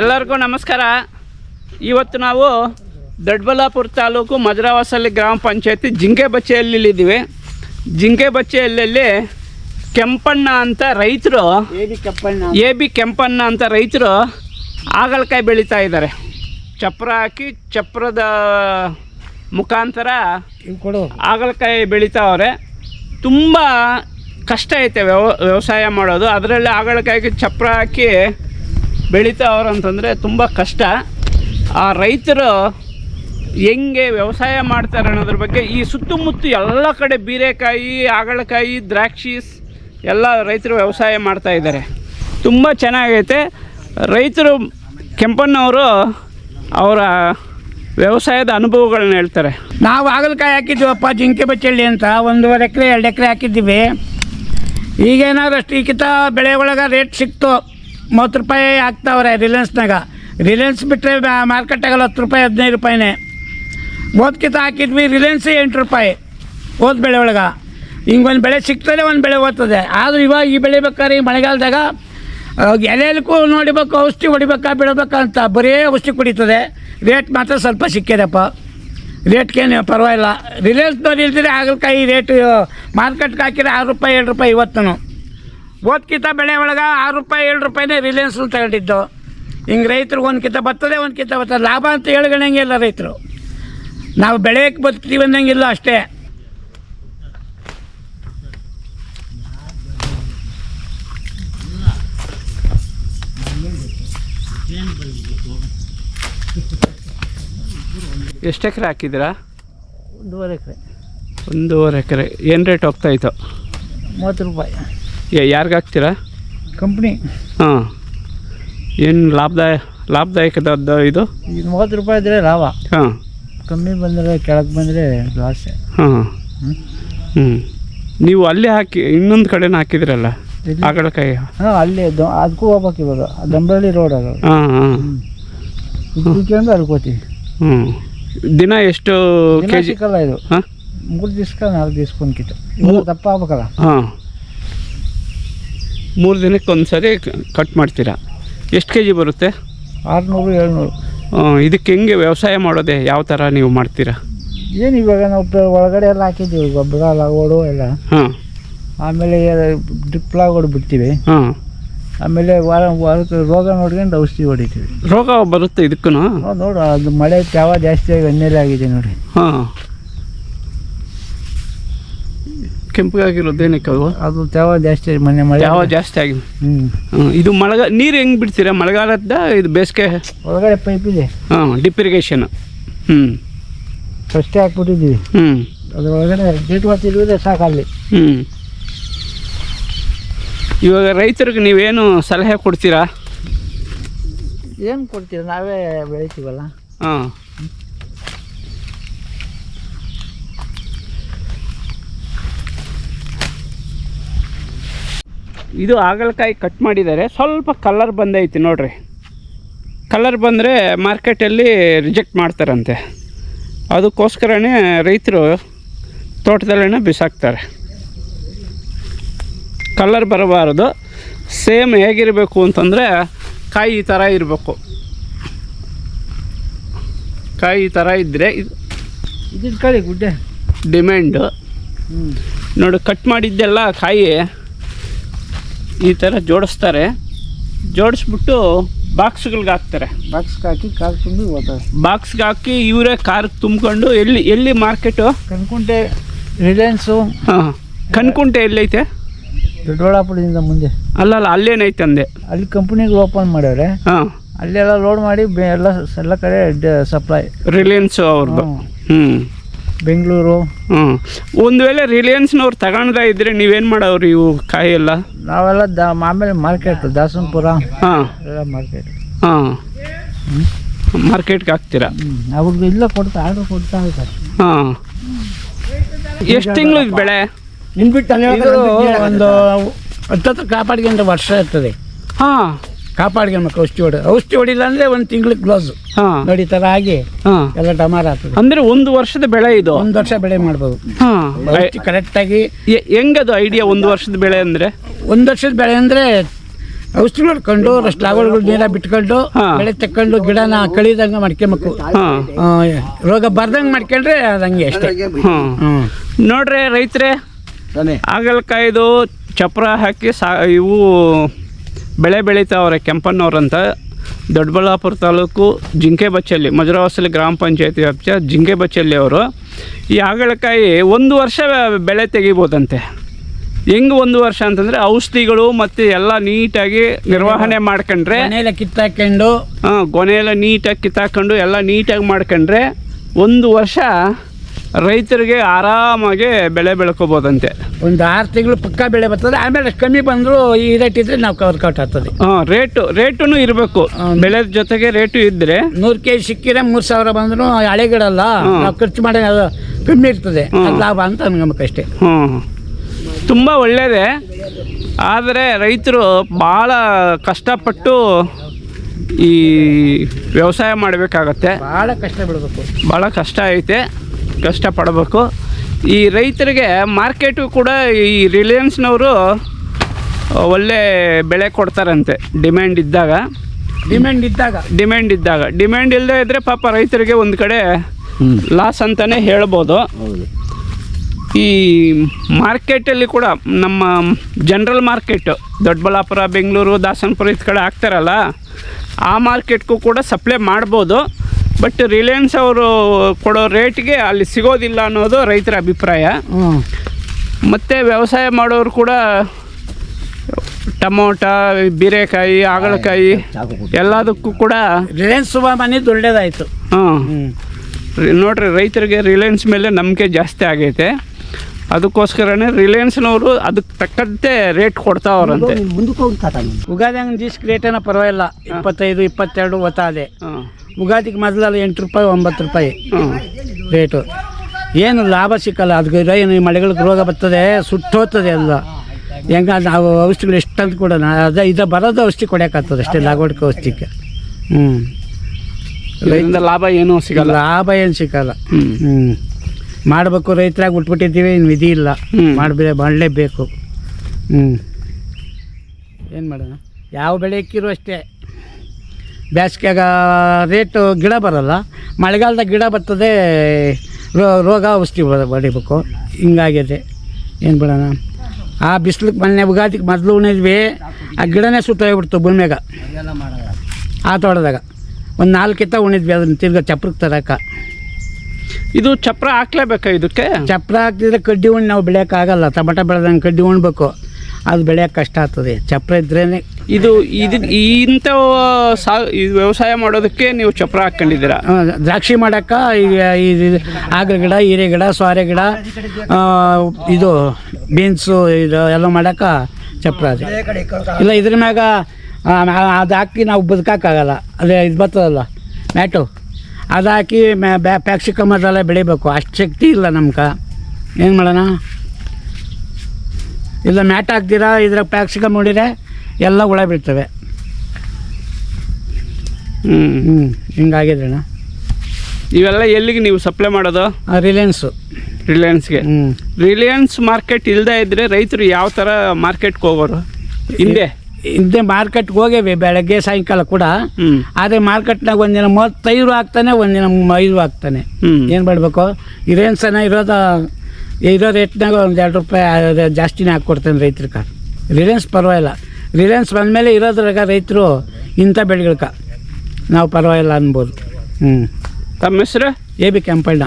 ಎಲ್ಲರಿಗೂ ನಮಸ್ಕಾರ. ಇವತ್ತು ನಾವು ದೊಡ್ಡಬಳ್ಳಾಪುರ ತಾಲೂಕು ಮದ್ರಾವಾಸಲ್ಲಿ ಗ್ರಾಮ ಪಂಚಾಯತಿ ಜಿಂಕೆ ಬಚ್ಚೆಯಲ್ಲಿದ್ದೀವಿ ಜಿಂಕೆ ಬಚ್ಚೆಯಲ್ಲಿ ಕೆಂಪಣ್ಣ ಅಂತ ರೈತರು ಎ ಬಿ ಕೆಂಪಣ್ಣ ಅಂತ ರೈತರು ಹಾಗಲಕಾಯಿ ಬೆಳೀತಾ ಇದ್ದಾರೆ. ಚಪ್ರ ಹಾಕಿ ಚಪ್ರದ ಮುಖಾಂತರ ಹಾಗಲಕಾಯಿ ಬೆಳೀತಾವ್ರೆ ತುಂಬ ಕಷ್ಟ ಐತೆ ವ್ಯವ ವ್ಯವಸಾಯ ಮಾಡೋದು. ಅದರಲ್ಲಿ ಹಾಗಲಕಾಯಿಗೆ ಚಪ್ರ ಹಾಕಿ ಬೆಳೀತಾವ್ರು ಅಂತಂದರೆ ತುಂಬ ಕಷ್ಟ. ಆ ರೈತರು ಹೆಂಗೆ ವ್ಯವಸಾಯ ಮಾಡ್ತಾರೆ ಅನ್ನೋದ್ರ ಬಗ್ಗೆ ಈ ಸುತ್ತಮುತ್ತ ಎಲ್ಲ ಕಡೆ ಬೀರೆಕಾಯಿ, ಹಾಗಲಕಾಯಿ ದ್ರಾಕ್ಷಿ ಎಲ್ಲ ರೈತರು ವ್ಯವಸಾಯ ಮಾಡ್ತಾ ಇದ್ದಾರೆ. ತುಂಬ ಚೆನ್ನಾಗೈತೆ. ರೈತರು ಕೆಂಪಣ್ಣವರು ಅವರ ವ್ಯವಸಾಯದ ಅನುಭವಗಳನ್ನ ಹೇಳ್ತಾರೆ. ನಾವು ಹಾಗಲಕಾಯಿ ಹಾಕಿದ್ದೀವಪ್ಪ, ಜಿಂಕೆ ಬಚ್ಚಳ್ಳಿ ಅಂತ. ಒಂದೂವರೆ ಎಕರೆ, ಎರಡು ಎಕರೆ ಹಾಕಿದ್ದೀವಿ. ಈಗೇನಾದ್ರು ಅಷ್ಟು ಈಕಿತ ಬೆಳೆ ಒಳಗೆ ರೇಟ್ ಸಿಕ್ತು. ಮೂವತ್ತು ರೂಪಾಯಿ ಆಗ್ತಾವ್ರೆ ರಿಲಯನ್ಸ್ನಾಗ. ರಿಲಯನ್ಸ್ ಬಿಟ್ಟರೆ ಮಾರ್ಕೆಟಾಗಲ್ಲ ಹತ್ತು ರೂಪಾಯಿ ಹದಿನೈದು ರೂಪಾಯಿನೇ. ಓದ್ಕಿತ ಹಾಕಿದ್ವಿ ರಿಲಯನ್ಸ್ ಎಂಟು ರೂಪಾಯಿ ಓದ್ ಬೆಳೆ ಒಳಗೆ. ಹಿಂಗೆ ಒಂದು ಬೆಳೆ ಸಿಗ್ತದೆ ಒಂದು ಬೆಳೆ ಓದ್ತದೆ. ಆದರೂ ಇವಾಗ ಈ ಬೆಳಿಬೇಕಾದ್ರೆ ಈ ಮಳೆಗಾಲದಾಗ ಆ, ಎಲೆಯಲ್ಕೂ ನೋಡಿಬೇಕು ಔಷಧಿ ಹೊಡಿಬೇಕಾ ಬಿಡಬೇಕಾ ಅಂತ ಬರೀ ಔಷಧಿ ಕುಡಿತದೆ. ರೇಟ್ ಮಾತ್ರ ಸ್ವಲ್ಪ ಸಿಕ್ಕಿದೆಪ್ಪ. ರೇಟ್ಗೇನು ಪರವಾಗಿಲ್ಲ. ರಿಲಯನ್ಸ್ನವ್ರು ಇಲ್ದಿದ್ರೆ ಹಾಗಲಕಾಯಿ ರೇಟು ಮಾರ್ಕೆಟ್ಗೆ ಹಾಕಿದ್ರೆ ಆರು ರೂಪಾಯಿ ಏಳು ರೂಪಾಯಿ ಇವತ್ತೂ ಓದ್ಕಿತ ಬೆಳೆ ಒಳಗೆ ಆರು ರೂಪಾಯಿ ಏಳು ರೂಪಾಯಿನೇ ರಿಲಯನ್ಸ್ ತಗೊಂಡಿದ್ದು ಹಿಂಗೆ ರೈತರಿಗೆ ಒಂದು ಕಿತ್ತ ಬರ್ತದೆ ಒಂದು ಕಿತ್ತ ಬರ್ತದೆ. ಲಾಭ ಅಂತ ಹೇಳ್ಕೊಳಂಗಿಲ್ಲ ರೈತರು. ನಾವು ಬೆಳೆಯಕ್ಕೆ ಬದುಕ್ತೀವಿ ಅನ್ನಂಗಿಲ್ಲ ಅಷ್ಟೇ. ಎಷ್ಟು ಎಕರೆ ಹಾಕಿದ್ದೀರಾ? ಒಂದೂವರೆ ಎಕರೆ. ಒಂದೂವರೆ ಎಕರೆ. ಏನು ರೇಟ್ ಹೋಗ್ತಾಯಿತ್ತು ಮೂವತ್ತು ರೂಪಾಯಿ. ಯಾರಿಗೆ ಹಾಕ್ತೀರಾ? ಕಂಪ್ನಿ ಹಾಂ. ಏನು ಲಾಭದಾಯ ಲಾಭದಾಯಕದ ಇದು? ಈಗ ಮೂವತ್ತು ರೂಪಾಯಿ ಇದ್ದರೆ ಲಾಭ. ಹಾಂ. ಕಮ್ಮಿ ಬಂದರೆ ಕೆಳಗೆ ಬಂದರೆ ಲಾಸ್. ಹಾಂ. ಹ್ಞೂ ನೀವು ಅಲ್ಲಿ ಹಾಕಿ ಇನ್ನೊಂದು ಕಡೆನೂ ಹಾಕಿದ್ರಲ್ಲ? ಆಗಳಕಾಯಿ ಹಾಂ. ಅಲ್ಲಿ ಅದಕ್ಕೂ ಹೋಗ್ಬೇಕು ಇವಾಗ. ದಂಬಳ್ಳಿ ರೋಡ್ ಅದು. ಹಾಂ ಹಾಂ. ಇದಕ್ಕೆಂದು ಅಲ್ಕೋತೀವಿ ಹ್ಞೂ ದಿನ ಎಷ್ಟು ಕೆ ಜಿ ಸಿಕ್ಕಲ್ಲ ಇದು. ಹಾಂ? ಮೂರು ದಿವ್ಸಕ್ಕೆ ನಾಲ್ಕು ದಿವ್ಸಕ್ಕೆ ಒಂದು ಕಿತ್ತು ಮೂರು ದಪ್ಪ ಆಗ್ಬೇಕಲ್ಲ. ಹಾಂ. ಮೂರು ದಿನಕ್ಕೆ ಒಂದು ಸರಿ ಕಟ್ ಮಾಡ್ತೀರಾ? ಎಷ್ಟು ಕೆ ಜಿ ಬರುತ್ತೆ? ಆರುನೂರು ಏಳ್ನೂರು. ಇದಕ್ಕೆ ಹೆಂಗೆ ವ್ಯವಸಾಯ ಮಾಡೋದೇ? ಯಾವ ಥರ ನೀವು ಮಾಡ್ತೀರಾ? ಏನು ಇವಾಗ ನಾವು ಒಳಗಡೆ ಎಲ್ಲ ಹಾಕಿದ್ದೀವಿ ಗೊಬ್ಬರ ಲಾಗೋಡು ಎಲ್ಲ. ಹಾಂ. ಆಮೇಲೆ ಡ್ರಿಪ್ ಹೊಡ್ಬಿಡ್ತೀವಿ ಬಿಡ್ತೀವಿ. ಹಾಂ. ಆಮೇಲೆ ವಾರ ವಾರಕ್ಕೆ ರೋಗ ನೋಡ್ಕೊಂಡು ಔಷಧಿ ಹೊಡಿತೀವಿ. ರೋಗ ಬರುತ್ತೆ ಇದಕ್ಕೂ ನೋಡು ಅದು ಮಳೆ ತ್ಯಾವ ಜಾಸ್ತಿ ಆಗಿ ಆಗಿದೆ ನೋಡಿ. ಹಾಂ. ಕೆಂಪಗಾಗಿರೋದೇನಕ್ಕೆ ಅವು ಅದು ತ್ಯಾವ ಜಾಸ್ತಿ ಮನೆ ಮಳೆ ಯಾವ ಜಾಸ್ತಿ ಆಗಿದೆ ಹ್ಞೂ. ಇದು ಮಳೆಗಾಲ ನೀರು ಹೆಂಗೆ ಬಿಡ್ತೀರಾ? ಮಳೆಗಾಲದ ಇದು ಬೇಸಿಗೆ? ಒಳಗಡೆ ಪೈಪ್ ಇದೆ. ಹಾಂ ಡಿಪ್ ಇರಿಗೇಷನ್ ಹ್ಞೂ ಫಸ್ಟೇ ಹಾಕ್ಬಿಟ್ಟಿದ್ದೀವಿ. ಹ್ಞೂ ಅದ್ರ ಒಳಗಡೆ ಗೇಟ್ ಮಾಡ್ತಿರುವುದೇ ಸಾಕಲ್ಲಿ. ಹ್ಞೂ ಇವಾಗ ರೈತರಿಗೆ ನೀವೇನು ಸಲಹೆ ಕೊಡ್ತೀರಾ? ಏನು ಕೊಡ್ತೀರಾ? ನಾವೇ ಬೆಳಿತೀವಲ್ಲ. ಹಾಂ. ಇದು ಹಾಗಲಕಾಯಿ ಕಟ್ ಮಾಡಿದ್ದಾರೆ. ಸ್ವಲ್ಪ ಕಲರ್ ಬಂದೈತಿ ನೋಡ್ರಿ. ಕಲರ್ ಬಂದರೆ ಮಾರ್ಕೆಟಲ್ಲಿ ರಿಜೆಕ್ಟ್ ಮಾಡ್ತಾರಂತೆ. ಅದಕ್ಕೋಸ್ಕರನೇ ರೈತರು ತೋಟದಲ್ಲೇ ಬಿಸಾಕ್ತಾರೆ. ಕಲರ್ ಬರಬಾರದು. ಸೇಮ್ ಹೇಗಿರಬೇಕು ಅಂತಂದರೆ ಕಾಯಿ ಈ ಥರ ಇರಬೇಕು. ಕಾಯಿ ಈ ಥರ ಇದ್ದರೆ ಇದು ಗುಡ್ಡೆ. ಡಿಮ್ಯಾಂಡು ನೋಡಿ ಕಟ್ ಮಾಡಿದ್ದೆಲ್ಲ ಕಾಯಿ ಈ ಥರ ಜೋಡಿಸ್ತಾರೆ. ಜೋಡಿಸ್ಬಿಟ್ಟು ಬಾಕ್ಸ್ಗಳಿಗೆ ಹಾಕ್ತಾರೆ. ಬಾಕ್ಸ್ಗೆ ಹಾಕಿ ಕಾರ್ ತುಂಬಿ ಹೋಗ್ತಾರೆ ಬಾಕ್ಸ್ಗೆ ಹಾಕಿ ಇವರೇ ಕಾರ್ ತುಂಬ್ಕೊಂಡು ಎಲ್ಲಿ ಎಲ್ಲಿ ಮಾರ್ಕೆಟು? ಕನ್ಕುಂಟೆ ರಿಲಯನ್ಸು. ಹಾಂ ಕನ್ಕುಂಟೆ ಎಲ್ಲೈತೆ? ದೊಡ್ಡಬಳ್ಳಾಪುರದಿಂದ ಮುಂದೆ. ಅಲ್ಲಲ್ಲ ಅಲ್ಲೇನೈತೆ ಅಂದೆ. ಅಲ್ಲಿ ಕಂಪ್ನಿಗಳು ಓಪನ್ ಮಾಡ್ಯಾರೆ ಹಾಂ. ಅಲ್ಲೆಲ್ಲ ಲೋಡ್ ಮಾಡಿ ಎಲ್ಲ ಎಲ್ಲ ಕಡೆ ಸಪ್ಲೈ ರಿಲಯನ್ಸು ಅವ್ರದ್ದು ಹ್ಞೂ ಬೆಂಗಳೂರು. ಹ್ಞೂ ಒಂದು ವೇಳೆ ರಿಲಯನ್ಸ್ನವ್ರು ತಗೊಳ್ದ ಇದ್ರೆ ನೀವೇನು ಮಾಡೋರು ಇವು ಕಾಯಿ ಎಲ್ಲ? ನಾವೆಲ್ಲ ದ ಆಮೇಲೆ ಮಾರ್ಕೆಟ್ ದಾಸನಪುರ. ಹಾಂ. ಎಲ್ಲ ಮಾರ್ಕೆಟ್ ಹಾಂ. ಮಾರ್ಕೆಟ್ಗೆ ಹಾಕ್ತೀರಾ? ಹ್ಞೂ ಅವ್ರಿಗೆ ಇಲ್ಲ ಕೊಡ್ತಾ ಆರ್ಡರ್ ಕೊಡ್ತಾ ಇರ್ತಾರೆ ಹಾಂ. ಎಷ್ಟು ತಿಂಗಳು ಇದು ಬೆಳೆ? ಇದು ಒಂದು ಹತ್ತತ್ರ ಕಾಪಾಡ್ಕೊಂಡ್ರೆ ವರ್ಷ ಇರ್ತದೆ ಹಾಂ. ಕಾಪಾಡ್ಕೊಬೇಕು ಔಷಧಿ ಹೊಡೆ. ಔಷಧಿ ಹೊಡಿಲ್ಲ ಅಂದ್ರೆ ಒಂದು ತಿಂಗ್ಳಿಗೆ ಕ್ಲೋಸ್ ಹಾಂ. ನೋಡಿ ಥರ ಆಗಿ ಹಾಂ. ಎಲ್ಲ ಟಮಾರ ಆಗ್ತದೆ. ಅಂದರೆ ಒಂದು ವರ್ಷದ ಬೆಳೆ ಇದು? ಒಂದು ವರ್ಷ ಬೆಳೆ ಮಾಡ್ಬೋದು. ಹಾಂ. ಆಗಿ ಕರೆಕ್ಟಾಗಿ ಹೆಂಗದು ಐಡಿಯಾ ಒಂದು ವರ್ಷದ ಬೆಳೆ ಅಂದ್ರೆ? ಒಂದು ವರ್ಷದ ಬೆಳೆ ಅಂದ್ರೆ ಔಷಧಿ ಹೊಡ್ಕೊಂಡು ಲಾವಗಳು ನೀರ ಬಿಟ್ಕೊಂಡು. ಬೆಳೆ ತಕೊಂಡು ಗಿಡನ ಕಳಿದಂಗ ಮಾಡ್ಕೊಬೇಕು ಹಾಂ. ಆ, ರೋಗ ಬರ್ದಂಗೆ ಮಾಡ್ಕೊಂಡ್ರೆ ಅದಂಗೆ ಅಷ್ಟೇ. ನೋಡ್ರಿ ರೈತರೇ ಹಾಗಲ್ಕಾಯ್ದು ಚಪ್ರ ಹಾಕಿ ಸಾ ಇವು ಬೆಳೆ ಬೆಳೀತಾವ್ರೆ ಕೆಂಪನ್ನವ್ರಂತ. ದೊಡ್ಡಬಳ್ಳಾಪುರ ತಾಲೂಕು ಜಿಂಕೆ ಬಚ್ಚಲ್ಲಿ ಮಜುರವಾಸಲಿ ಗ್ರಾಮ ಪಂಚಾಯತಿ ವ್ಯಾಪ್ತಿಯ ಜಿಂಕೆ ಬಚ್ಚಲ್ಲಿ ಅವರು ಈ ಹಾಗಲಕಾಯಿ ಒಂದು ವರ್ಷ ಬೆಳೆ ತೆಗಿಬೋದಂತೆ. ಹೆಂಗೆ ಒಂದು ವರ್ಷ ಅಂತಂದರೆ ಔಷಧಿಗಳು ಮತ್ತು ಎಲ್ಲ ನೀಟಾಗಿ ನಿರ್ವಹಣೆ ಮಾಡ್ಕೊಂಡ್ರೆ ಕಿತ್ತಾಕೊಂಡು ಹಾಂ ಕೊನೆಯೆಲ್ಲ ನೀಟಾಗಿ ಕಿತ್ತಾಕೊಂಡು ಎಲ್ಲ ನೀಟಾಗಿ ಮಾಡ್ಕೊಂಡ್ರೆ ಒಂದು ವರ್ಷ ರೈತರಿಗೆ ಆರಾಮಾಗಿ ಬೆಳೆ ಬೆಳ್ಕೋಬೋದಂತೆ. ಒಂದು ಆರು ತಿಂಗಳು ಪಕ್ಕ ಬೆಳೆ ಬರ್ತದೆ ಆಮೇಲೆ ಕಮ್ಮಿ ಬಂದರೂ ಈ ರೇಟ್ ಇದ್ರೆ ನಾವು ವರ್ಕೌಟ್ ಆಗ್ತದೆ. ಹಾಂ ರೇಟು ರೇಟೂ ಇರಬೇಕು. ಬೆಳೆ ಜೊತೆಗೆ ರೇಟು ಇದ್ದರೆ ನೂರು ಕೆ ಜಿ ಸಿಕ್ಕಿದ್ರೆ ಮೂರು ಸಾವಿರ ಬಂದರೂ ಹಳೆ ನಾವು ಖರ್ಚು ಮಾಡಿ ಅದು ಕಮ್ಮಿ ಇರ್ತದೆ. ಅದು ಲಾಭ ಅಂತ ಅನ್ಕೊಬೇಕಷ್ಟೇ ಹ್ಞೂ ತುಂಬ ಒಳ್ಳೆಯದೇ ಆದರೆ ರೈತರು ಭಾಳ ಕಷ್ಟಪಟ್ಟು ಈ ವ್ಯವಸಾಯ ಮಾಡಬೇಕಾಗತ್ತೆ. ಭಾಳ ಕಷ್ಟ ಬಿಡಬೇಕು. ಭಾಳ ಕಷ್ಟ ಐತೆ. ಕಷ್ಟಪಡಬೇಕು. ಈ ರೈತರಿಗೆ ಮಾರ್ಕೆಟು ಕೂಡ ಈ ರಿಲಯನ್ಸ್ನವರು ಒಳ್ಳೆ ಬೆಳೆ ಕೊಡ್ತಾರಂತೆ. ಡಿಮ್ಯಾಂಡ್ ಇದ್ದಾಗ. ಡಿಮ್ಯಾಂಡ್ ಇದ್ದಾಗ? ಡಿಮ್ಯಾಂಡ್ ಇದ್ದಾಗ. ಡಿಮ್ಯಾಂಡ್ ಇಲ್ಲದೆ ಇದ್ದರೆ ಪಾಪ ರೈತರಿಗೆ ಒಂದು ಕಡೆ ಲಾಸ್ ಅಂತಲೇ ಹೇಳ್ಬೋದು. ಈ ಮಾರ್ಕೆಟಲ್ಲಿ ಕೂಡ ನಮ್ಮ ಜನರಲ್ ಮಾರ್ಕೆಟು ದೊಡ್ಡಬಳ್ಳಾಪುರ ಬೆಂಗಳೂರು ದಾಸನಪುರ ಇದ್ದ ಕಡೆ ಹಾಕ್ತಾರಲ್ಲ ಆ ಮಾರ್ಕೆಟ್ಗೂ ಕೂಡ ಸಪ್ಲೈ ಮಾಡ್ಬೋದು. ಬಟ್ ರಿಲಯನ್ಸ್ ಅವರು ಕೊಡೋ ರೇಟ್ಗೆ ಅಲ್ಲಿ ಸಿಗೋದಿಲ್ಲ ಅನ್ನೋದು ರೈತರ ಅಭಿಪ್ರಾಯ. ಹ್ಞೂ ಮತ್ತು ವ್ಯವಸಾಯ ಮಾಡೋರು ಕೂಡ ಟಮೋಟ ಬೀರೆಕಾಯಿ ಹಾಗಲಕಾಯಿ ಎಲ್ಲದಕ್ಕೂ ಕೂಡ ರಿಲಯನ್ಸ್ ಸುಬಾ ಮನೆದು ಒಳ್ಳೇದಾಯಿತು ಹಾಂ ನೋಡ್ರಿ ರೈತರಿಗೆ ರಿಲಯನ್ಸ್ ಮೇಲೆ ನಂಬಿಕೆ ಜಾಸ್ತಿ ಆಗೈತೆ. ಅದಕ್ಕೋಸ್ಕರನೇ ರಿಲಯನ್ಸ್ನವರು ಅದಕ್ಕೆ ತಕ್ಕಂತೆ ರೇಟ್ ಕೊಡ್ತಾವ್ರಂತೆ. ಉಗಾದಿ ಹಂಗೆ ದಿವ್ಸಕ್ಕೆ ರೇಟೇನ ಪರವಾಗಿಲ್ಲ. ಇಪ್ಪತ್ತೈದು ಇಪ್ಪತ್ತೆರಡು ಒತ್ತಾದೆ. ಹಾಂ. ಉಗಾದಿಗೆ ಮೊದಲಲ್ಲ ಎಂಟು ರೂಪಾಯಿ ಒಂಬತ್ತು ರೂಪಾಯಿ ಹಾಂ. ರೇಟು ಏನು ಲಾಭ ಸಿಕ್ಕಲ್ಲ. ಅದಕ್ಕೆ ಏನು ಈ ಮಳೆಗಳಿಗೆ ರೋಗ ಬರ್ತದೆ ಸುಟ್ಟೋಗ್ತದೆ ಎಲ್ಲ. ಹೆಂಗ ನಾವು ಔಷಧಿಗಳು ಎಷ್ಟು ಅಂತ ಕೂಡ ಅದೇ ಇದು ಬರೋದು ಔಷಧಿ ಕೊಡೋಕ್ಕಾಗ್ತದೆ ಅಷ್ಟೇ ಲಾಗೋಡ್ಕೆ ಔಷಧಿಗೆ. ಹ್ಞೂ ಲಾಭ ಏನೂ ಸಿಗಲ್ಲ. ಲಾಭ ಏನು ಸಿಗಲ್ಲ. ಹ್ಞೂ ಹ್ಞೂ ಮಾಡಬೇಕು ರೈತರಾಗಿ ಉಟ್ಬಿಟ್ಟಿದ್ದೀವಿ ಇನ್ನು ವಿಧಿ ಇಲ್ಲ. ಹ್ಮ್. ಮಾಡಬೇ ಮಾಡಲೇಬೇಕು ಹ್ಞೂ ಏನು ಮಾಡೋಣ? ಯಾವ ಬೆಳೆ ಇಕ್ಕಿರು ಅಷ್ಟೇ. ಬೇಸಿಗೆಗ ರೇಟು ಗಿಡ ಬರಲ್ಲ. ಮಳೆಗಾಲದಾಗ ಗಿಡ ಬರ್ತದೆ ರೋ ರೋಗ ಔಷಧಿ ಬ- ಹೊಡಿಬೇಕು ಹಿಂಗಾಗಿದೆ. ಏನು ಬಿಡೋಣ ಆ ಬಿಸಿಲಿಗೆ ಮೊನ್ನೆ ಉಗಾದಿಗೆ ಮೊದಲು ಉಣಿದ್ವಿ. ಆ ಗಿಡನೇ ಸುಟ್ಟೋಗ್ಬಿಡ್ತು ಭೂಮಿಯಾಗ ಆ ತೋಟದಾಗ. ಒಂದು ನಾಲ್ಕು ಎತ್ತ ಉಣಿದ್ವಿ ಅದನ್ನು ತಿರ್ಗಾ ಚಪ್ರಕ್ಕೆ ತರಕ. ಇದು ಚಪ್ರ ಹಾಕ್ಲೇಬೇಕಾ ಇದಕ್ಕೆ? ಚಪ್ರ ಹಾಕ್ತಿದ್ರೆ ಕಡ್ಡಿ ಉಣ್ಣು ನಾವು ಬೆಳೆಯೋಕ್ಕಾಗಲ್ಲ. ಟಮಟ ಬೆಳೆದಂಗೆ ಕಡ್ಡಿ ಉಣ್ಬೇಕು. ಅದು ಬೆಳೆಯೋಕೆ ಕಷ್ಟ ಆಗ್ತದೆ. ಚಪ್ರ ಇದ್ರೇ ಇದು ಇದು ಇಂಥ ಸಾ ಇದು ವ್ಯವಸಾಯ ಮಾಡೋದಕ್ಕೆ ನೀವು ಚಪ್ರ ಹಾಕ್ಕೊಂಡಿದ್ದೀರಾ? ದ್ರಾಕ್ಷಿ ಮಾಡೋಕ್ಕೆ ಈಗ ಇದು ಆಗ್ರ ಗಿಡ ಹೀರೆ ಗಿಡ ಸೋರೆ ಗಿಡ ಇದು ಬೀನ್ಸು ಇದು ಎಲ್ಲ ಮಾಡೋಕ್ಕೆ ಚಪ್ರ ಅದು. ಇಲ್ಲ ಇದ್ರ ಮ್ಯಾಗ ಅದು ಹಾಕಿ ನಾವು ಬದುಕೋಕ್ಕಾಗಲ್ಲ. ಅದೇ ಇದು ಬರ್ತದಲ್ಲ ಮ್ಯಾಟು. ಅದು ಹಾಕಿ ಮ್ಯಾ ಬ್ಯಾ ಪ್ಯಾಕ್ಸಿಕಮ್ ಅದೆಲ್ಲ ಬೆಳಿಬೇಕು. ಅಷ್ಟು ಶಕ್ತಿ ಇಲ್ಲ ನಮ್ಗೆ ಏನು ಮಾಡೋಣ? ಇಲ್ಲ ಮ್ಯಾಟ್ ಹಾಕ್ತೀರಾ? ಇದ್ರಾಗ ಪ್ಯಾಕ್ಸಿಕಮ್ ನೋಡಿದ್ರೆ ಎಲ್ಲ ಹುಳ ಬೀಳ್ತವೆ. ಹ್ಞೂ ಹ್ಞೂ ಹಿಂಗಾಗಿದೆ ಅಣ್ಣ. ಇವೆಲ್ಲ ಎಲ್ಲಿಗೆ ನೀವು ಸಪ್ಲೈ ಮಾಡೋದು? ರಿಲಯನ್ಸು. ರಿಲಯನ್ಸ್ಗೆ. ಹ್ಞೂ ರಿಲಯನ್ಸ್ ಮಾರ್ಕೆಟ್ ಇಲ್ಲದೇ ಇದ್ದರೆ ರೈತರು ಯಾವ ಥರ ಮಾರ್ಕೆಟ್ಗೆ ಹೋಗೋರು? ಹಿಂದೆ. ಹಿಂದೆ ಮಾರ್ಕೆಟ್ಗೆ ಹೋಗೇವಿ ಬೆಳಗ್ಗೆ ಸಾಯಂಕಾಲ ಕೂಡ. ಆದರೆ ಮಾರ್ಕೆಟ್ನಾಗ ಒಂದಿನ ಮೂವತ್ತೈದು ಆಗ್ತಾನೆ ಒಂದಿನ ಐದು ಆಗ್ತಾನೆ. ಏನು ಮಾಡಬೇಕು? ಇರೇನ್ಸನ ಇರೋದ ಇರೋ ರೇಟ್ನಾಗ ಒಂದು ಎರಡು ರೂಪಾಯಿ ಜಾಸ್ತಿನೇ ಹಾಕ್ಕೊಡ್ತಾನೆ ರೈತರಿಗೆ ರಿಲಯನ್ಸ್ ಪರವಾಗಿಲ್ಲ. ರಿಲಯನ್ಸ್ ಬಂದಮೇಲೆ ಇರೋದ್ರಾಗ ರೈತರು ಇಂಥ ಬೆಳೆಗಳ್ಕ. ನಾವು ಪರವಾಗಿಲ್ಲ ಅನ್ಬೋದು. ಹ್ಞೂ ತಮ್ಮ ಹೆಸರು? A B Kempanna.